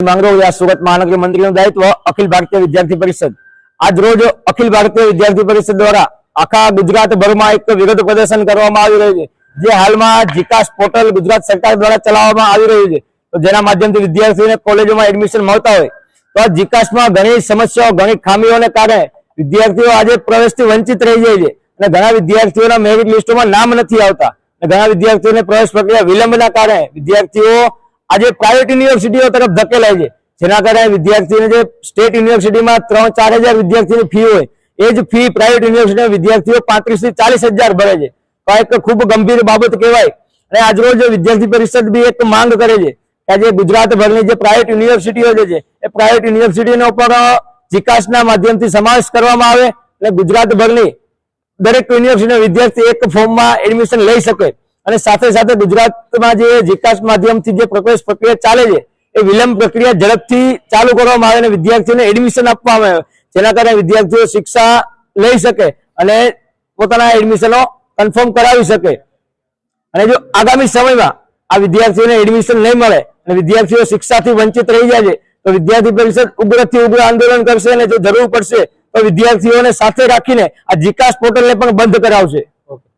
માંગરોળ સુરત મહાનગર મંત્રીનું દાયિત્વ અખિલ ભારતીય વિદ્યાર્થી પરિષદ. આજ રોજ અખિલ ભારતીય વિદ્યાર્થી પરિષદ દ્વારા આખા ગુજરાતભરમાં એક વિરોધ પ્રદર્શન કરવામાં આવી રહ્યું છે. જે હાલમાં જીકાસ પોર્ટલ ગુજરાત સરકાર દ્વારા ચલાવવામાં આવી રહ્યું છે. તો જેના માધ્યમથી વિદ્યાર્થીઓને કોલેજોમાં એડમિશન મળતા હોય. તો આ જીકાસમાં ઘણી સમસ્યાઓ, ઘણી ખામીઓને કારણે વિદ્યાર્થીઓ આજે પ્રવેશથી વંચિત રહી જાય છે. અને ઘણા વિદ્યાર્થીઓના મેરિટ લિસ્ટોમાં નામ નથી આવતા. અને ઘણા વિદ્યાર્થીઓને પ્રવેશ પ્રક્રિયા વિલંબના કારણે વિદ્યાર્થીઓ આજે પ્રાઇવેટ યુનિવર્સિટીઓ તરફ ધકેલાય છે. જેના કારણે વિદ્યાર્થીઓને જે સ્ટેટ યુનિવર્સિટીમાં ત્રણ ચાર હજાર વિદ્યાર્થીની ફી હોય, એ જ ફી પ્રાઇવેટ યુનિવર્સિટીના વિદ્યાર્થીઓ પાંત્રીસથી ચાલીસ હજાર ભરે છે. તો એક ખૂબ ગંભીર બાબત કહેવાય. અને આજરોજ વિદ્યાર્થી પરિષદ બી એક માંગ કરે છે કે આજે ગુજરાતભરની જે પ્રાઇવેટ યુનિવર્સિટીઓ જે છે, એ પ્રાઇવેટ યુનિવર્સિટીનો પણ વિકાસના માધ્યમથી સમાવેશ કરવામાં આવે અને ગુજરાતભરની દરેક યુનિવર્સિટીના વિદ્યાર્થી એક ફોર્મમાં એડમિશન લઈ શકે. અને સાથે સાથે ગુજરાતમાં જે વિકાસ માધ્યમથી જે પ્રવેશ પ્રક્રિયા ચાલે છે, એ વિલંબ પ્રક્રિયા ઝડપથી ચાલુ કરવામાં આવે અને વિદ્યાર્થીઓને એડમિશન આપવામાં આવે. જેના કારણે વિદ્યાર્થીઓ શિક્ષા લઈ શકે અને પોતાના એડમિશનો કન્ફર્મ કરાવી શકે. અને જો આગામી સમયમાં આ વિદ્યાર્થીઓને એડમિશન નહીં મળે અને વિદ્યાર્થીઓ શિક્ષાથી વંચિત રહી જાય છે, તો વિદ્યાર્થી પરિષદ ઉગ્રથી ઉગ્ર આંદોલન કરશે અને જો જરૂર પડશે, તો વિદ્યાર્થીઓને સાથે રાખીને આ જીકાસ પોર્ટલને પણ બંધ કરાવશે.